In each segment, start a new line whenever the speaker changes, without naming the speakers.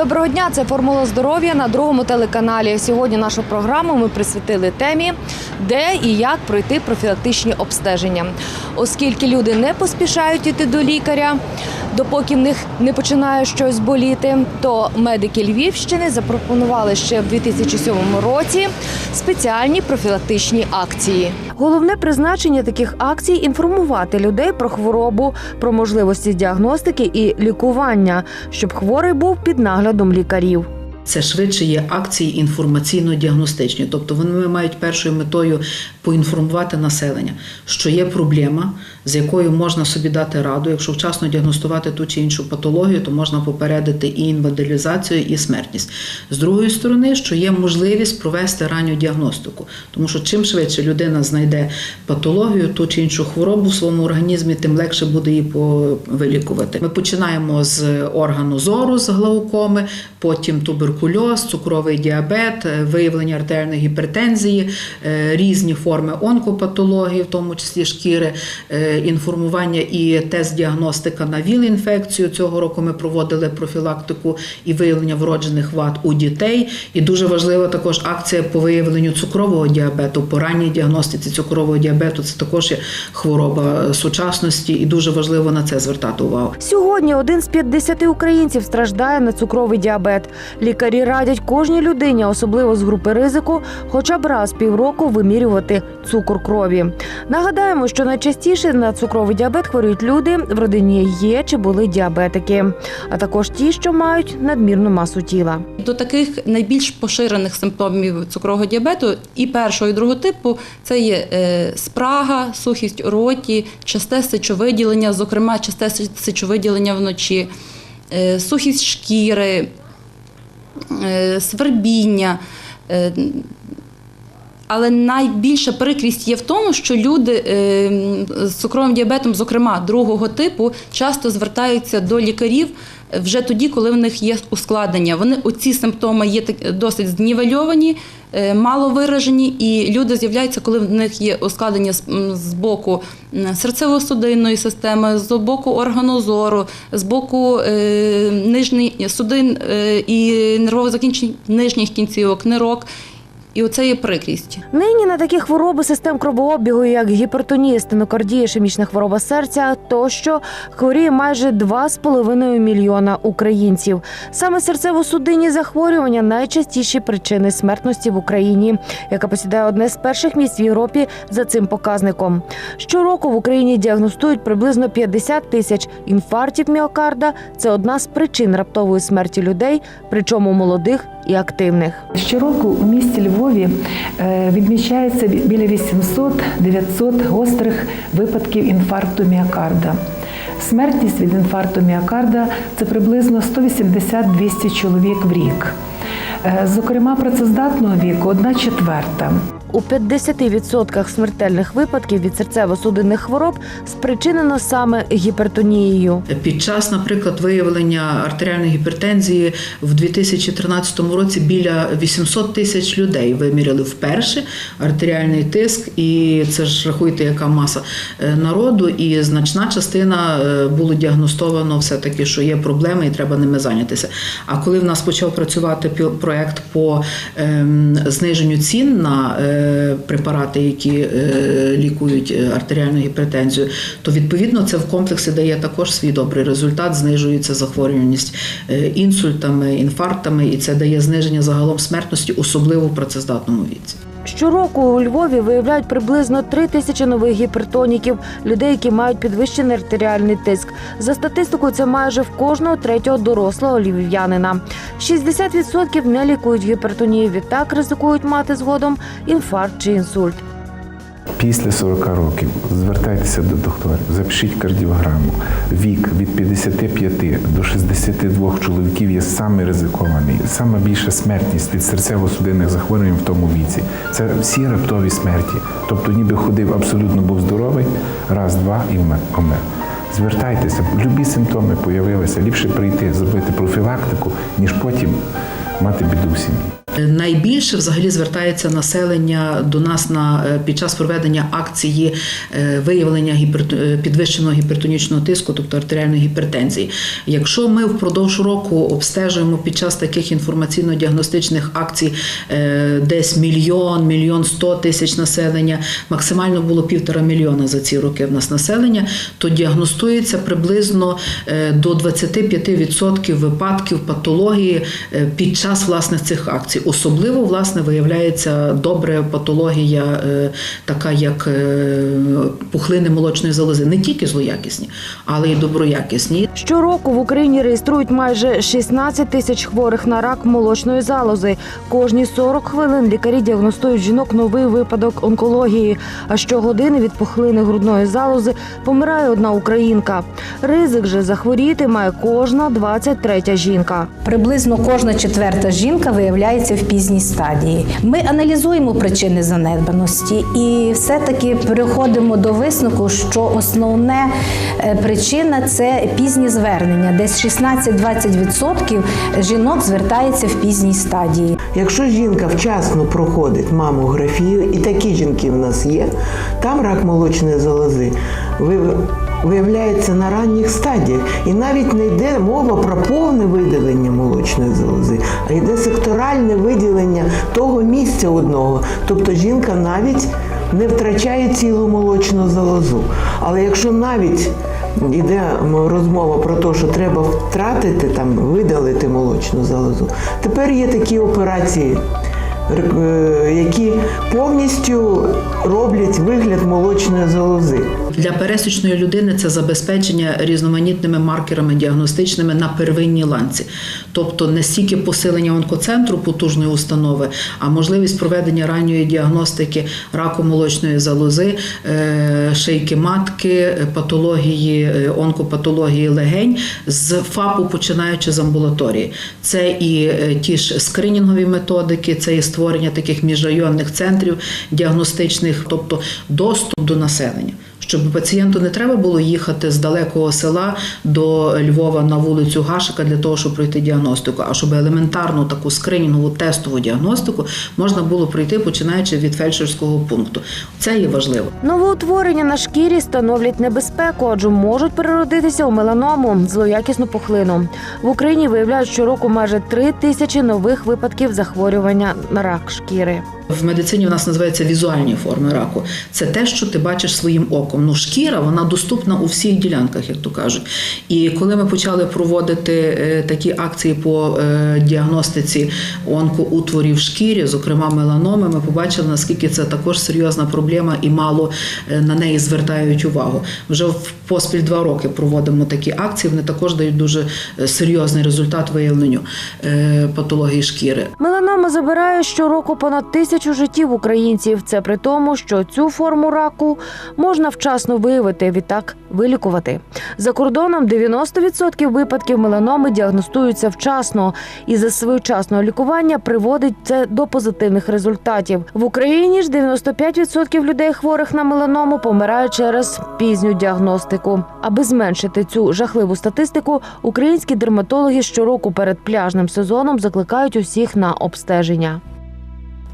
Доброго дня, це формула здоров'я на другому телеканалі. Сьогодні нашу програму ми присвятили темі, де і як пройти профілактичні обстеження. Оскільки люди не поспішають іти до лікаря, допоки в них не починає щось боліти, то медики Львівщини запропонували ще в 2007 році спеціальні профілактичні акції. Головне призначення таких акцій інформувати людей про хворобу, про можливості діагностики і лікування, щоб хворий був під наглядом лікарів.
Це швидше є акції інформаційно-діагностичні, тобто вони мають першою метою поінформувати населення, що є проблема, з якою можна собі дати раду. Якщо вчасно діагностувати ту чи іншу патологію, то можна попередити і інвалідизацію, і смертність. З другої сторони, що є можливість провести ранню діагностику, тому що чим швидше людина знайде патологію, ту чи іншу хворобу в своєму організмі, тим легше буде її вилікувати. Ми починаємо з органу зору, з глаукоми, потім туберкульоз, цукровий діабет, виявлення артеріальної гіпертензії, е, різні форми онкопатології, в тому числі шкіри, е, інформування і тест-діагностика на ВІЛ-інфекцію. Цього року ми проводили профілактику і виявлення вроджених вад у дітей. І дуже важлива також акція по виявленню цукрового діабету, по ранній діагностиці цукрового діабету. Це також є хвороба сучасності, і дуже важливо на це звертати увагу.
Сьогодні один з 50 українців страждає на цукровий діабет. Лікарі радять кожній людині, особливо з групи ризику, хоча б раз півроку вимірювати цукор крові. Нагадаємо, що найчастіше на цукровий діабет хворіють люди, в родині є чи були діабетики, а також ті, що мають надмірну масу тіла.
До таких найбільш поширених симптомів цукрового діабету і першого, і другого типу це є е, спрага, сухість у роті, часте сечовиділення, зокрема часте сечовиділення вночі, е, сухість шкіри, е, свербіння. Але найбільша прикрість є в тому, що люди е, з цукровим діабетом, зокрема другого типу, часто звертаються до лікарів вже тоді, коли в них є ускладнення. Вони оці симптоми є досить знівельовані, е, мало виражені, і люди з'являються, коли в них є ускладнення з, боку серцево-судинної системи, з боку органу зору, з боку е, нижній судин і нервових закінчень нижніх кінцівок, нирок. І оце є прикрість.
Нині на такі хвороби систем кровообігу, як гіпертонія, стенокардія, ішемічна хвороба серця, тощо хворіє майже 2,5 мільйона українців. Саме серцево-судинні захворювання найчастіші причини смертності в Україні, яка посідає одне з перших місць в Європі за цим показником. Щороку в Україні діагностують приблизно 50 тисяч інфарктів міокарда. Це одна з причин раптової смерті людей, причому молодих і активних.
Щороку у місті Львові е, відмічається біля 800-900 гострих випадків інфаркту міокарда. Смертність від інфаркту міокарда це приблизно 180-200 чоловік в рік. Е, Зокрема, працездатного віку одна четверта.
У 50% смертельних випадків від серцево-судинних хвороб спричинено саме гіпертонією.
Під час, наприклад, виявлення артеріальної гіпертензії в 2013 році біля 800 тисяч людей виміряли вперше артеріальний тиск, і це ж рахуйте, яка маса е, народу, і значна частина е, було діагностовано все-таки, що є проблеми і треба ними зайнятися. А коли в нас почав працювати проект по ем, зниженню цін на е, препарати, які е, лікують е, артеріальну гіпертензію, то відповідно це в комплексі дає також свій добрий результат. Знижується захворюваність е, інсультами, інфарктами, і це дає зниження загалом смертності, особливо в працездатному віці.
Щороку у Львові виявляють приблизно 3 тисячі нових гіпертоніків, людей, які мають підвищений артеріальний тиск. За статистикою, це майже в кожного третього дорослого львів'янина. 60% не лікують гіпертонію, відтак ризикують мати згодом інфаркт чи інсульт.
Після 40 років звертайтеся до докторів, запишіть кардіограму. Вік від 55 до 62 чоловіків є саме ризикований. Саме більша смертність від серцево-судинних захворювань в тому віці. Це всі раптові смерті. Тобто, ніби ходив абсолютно був здоровий, раз, два і вмер- помер. Звертайтеся, любі симптоми появилися. Ліпше прийти, зробити профілактику, ніж потім мати біду в сім'ї.
Найбільше взагалі звертається населення до нас на е, під час проведення акції е, виявлення гіпер, е, підвищеного гіпертонічного тиску, тобто артеріальної гіпертензії. Якщо ми впродовж року обстежуємо під час таких інформаційно-діагностичних акцій десь мільйон, мільйон сто тисяч населення, максимально було півтора мільйона за ці роки в нас населення, то діагностується приблизно до 25% випадків патології під час власне цих акцій. Особливо власне виявляється добре патологія, е, така як е, пухлини молочної залози, не тільки злоякісні, але й доброякісні.
Щороку в Україні реєструють майже 16 тисяч хворих на рак молочної залози. Кожні 40 хвилин лікарі діагностують жінок новий випадок онкології. А щогодини від пухлини грудної залози помирає одна українка. Ризик же захворіти має кожна 23 жінка.
Приблизно кожна четверта жінка виявляється в пізній стадії. Ми аналізуємо причини занедбаності і все-таки переходимо до висновку, що основна е, причина це пізні звернення. Десь 16-20% жінок звертається в пізній стадії.
Якщо жінка вчасно проходить мамографію, і такі жінки в нас є, там рак молочної залози ви- виявляється на ранніх стадіях. І навіть не йде мова про повне видалення молочної залози, а йде секторальне виділення того місця одного. Тобто жінка навіть не втрачає цілу молочну залозу. Але якщо навіть Іде розмова про те, що треба втратити там, видалити молочну залозу. Тепер є такі операції, е, які повністю роблять вигляд молочної залози.
Для пересічної людини це забезпечення різноманітними маркерами діагностичними на первинній ланці, тобто не стільки посилення онкоцентру потужної установи, а можливість проведення ранньої діагностики раку молочної залози, е, шийки матки, патології, е, онкопатології легень з ФАПу, починаючи з амбулаторії. Це і е, ті ж скринінгові методики, це і створення таких міжрайонних центрів діагностичних, тобто доступ до населення. Щоб пацієнту не треба було їхати з далекого села до Львова на вулицю Гашика для того, щоб пройти діагностику, а щоб елементарну таку скринінгову тестову діагностику можна було пройти починаючи від фельдшерського пункту. Це є важливо.
Новоутворення на шкірі становлять небезпеку, адже можуть переродитися у меланому злоякісну пухлину. В Україні виявляють щороку майже три тисячі нових випадків захворювання на рак шкіри.
В медицині у нас називається візуальні форми раку. Це те, що ти бачиш своїм оком. Ну, шкіра вона доступна у всіх ділянках, як то кажуть. І коли ми почали проводити е, такі акції по е, діагностиці онкоутворів в шкірі, зокрема меланоми, ми побачили, наскільки це також серйозна проблема і мало е, на неї звертають увагу. Вже в поспіль два роки проводимо такі акції. Вони також дають дуже серйозний результат виявленню патології шкіри.
Меланома забирає щороку понад тисячу життів українців. Це при тому, що цю форму раку можна вчасно виявити, відтак вилікувати. За кордоном 90% випадків меланоми діагностуються вчасно, і за своєчасного лікування приводить це до позитивних результатів. В Україні ж 95% людей, хворих на меланому, помирають через пізню діагностику. Аби зменшити цю жахливу статистику, українські дерматологи щороку перед пляжним сезоном закликають усіх на обстеження.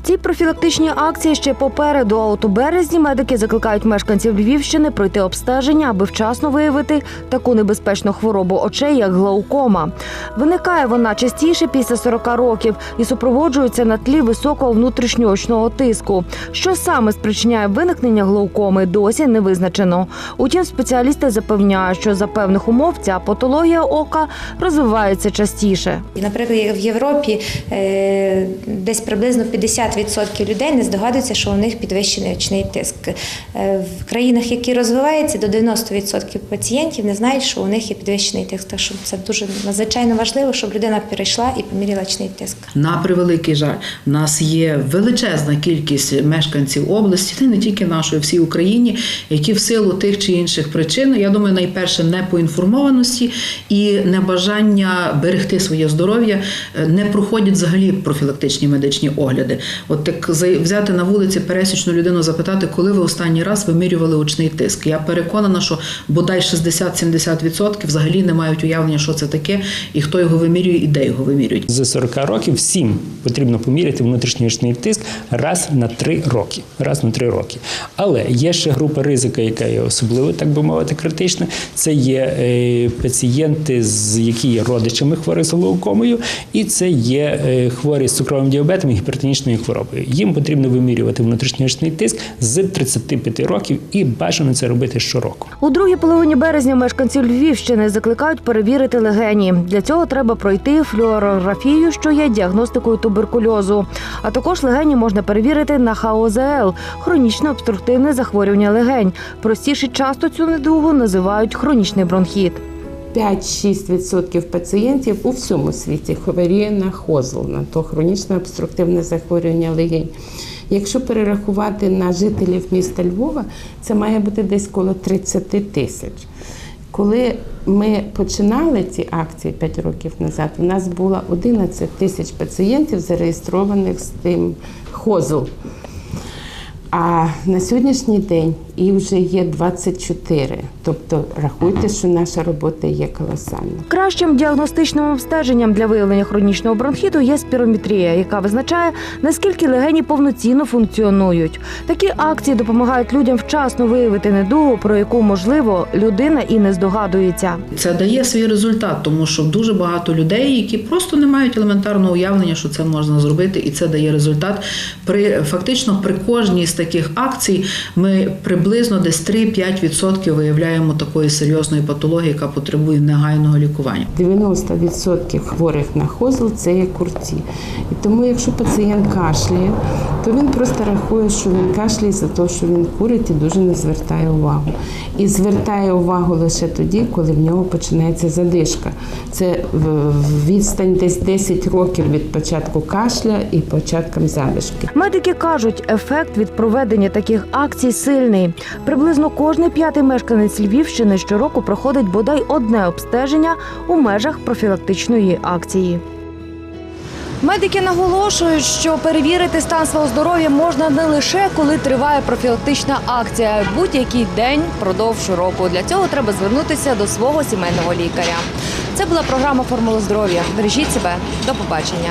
Ці профілактичні акції ще попереду. А от у березні медики закликають мешканців Львівщини пройти обстеження, аби вчасно виявити таку небезпечну хворобу очей, як глаукома. Виникає вона частіше після 40 років і супроводжується на тлі високого внутрішньоочного тиску. Що саме спричиняє виникнення глаукоми, досі не визначено. Утім, спеціалісти запевняють, що за певних умов ця патологія ока розвивається частіше.
Наприклад, в Європі е, десь приблизно 50% 80% людей не здогадуються, що у них підвищений очний тиск. Е, В країнах, які розвиваються, до 90% пацієнтів не знають, що у них є підвищений тиск. Так що це дуже надзвичайно важливо, щоб людина перейшла і поміряла очний тиск.
На превеликий жаль, в нас є величезна кількість мешканців області, не тільки нашої, всій Україні, які в силу тих чи інших причин, я думаю, найперше не поінформованості і небажання берегти своє здоров'я, е, не проходять взагалі профілактичні медичні огляди. От так взяти на вулиці пересічну людину, запитати, коли ви останній раз вимірювали очний тиск. Я переконана, що бодай 60-70% взагалі не мають уявлення, що це таке, і хто його вимірює, і де його вимірюють.
З 40 років всім потрібно поміряти внутрішній очний тиск раз на 3 роки. Раз на 3 роки. Але є ще група ризика, яка є особливо, так би мовити, критична. Це є е, пацієнти, з які є родичами хворих з глаукомою, і це є е, хворі з цукровим діабетом і гіпертонічною хворобою. Їм потрібно вимірювати внутрішньоочний тиск з 35 років і бажано це робити щороку.
У другій половині березня мешканці Львівщини закликають перевірити легені. Для цього треба пройти флюорографію, що є діагностикою туберкульозу. А також легені можна перевірити на ХОЗЛ – хронічне обструктивне захворювання легень. Простіше часто цю недугу називають хронічний бронхіт.
5-6% пацієнтів у всьому світі хворіє на хозл, на то хронічне обструктивне захворювання легень. Якщо перерахувати на жителів міста Львова, це має бути десь коло 30 тисяч. Коли ми починали ці акції 5 років назад, у нас було 11 тисяч пацієнтів, зареєстрованих з тим хозл. А на сьогоднішній день і вже є 24. Тобто рахуйте, що наша робота є колосальна.
Кращим діагностичним обстеженням для виявлення хронічного бронхіту є спірометрія, яка визначає, наскільки легені повноцінно функціонують. Такі акції допомагають людям вчасно виявити недугу, про яку можливо людина і не здогадується.
Це дає свій результат, тому що дуже багато людей, які просто не мають елементарного уявлення, що це можна зробити, і це дає результат. При фактично при кожній з таких акцій ми приблизно десь 3-5% виявляємо такої серйозної патології, яка потребує негайного лікування.
90% хворих на хозл це є курці. І тому, якщо пацієнт кашляє, то він просто рахує, що він кашляє за те, що він курить і дуже не звертає увагу. І звертає увагу лише тоді, коли в нього починається задишка. Це відстань десь 10 років від початку кашля і початком задишки.
Медики кажуть, ефект від проведення таких акцій сильний. Приблизно кожний п'ятий мешканець Львівщини щороку проходить бодай одне обстеження у межах профілактичної акції. Медики наголошують, що перевірити стан свого здоров'я можна не лише коли триває профілактична акція, а будь-який день впродовж року. Для цього треба звернутися до свого сімейного лікаря. Це була програма Формула здоров'я. Бережіть себе. До побачення.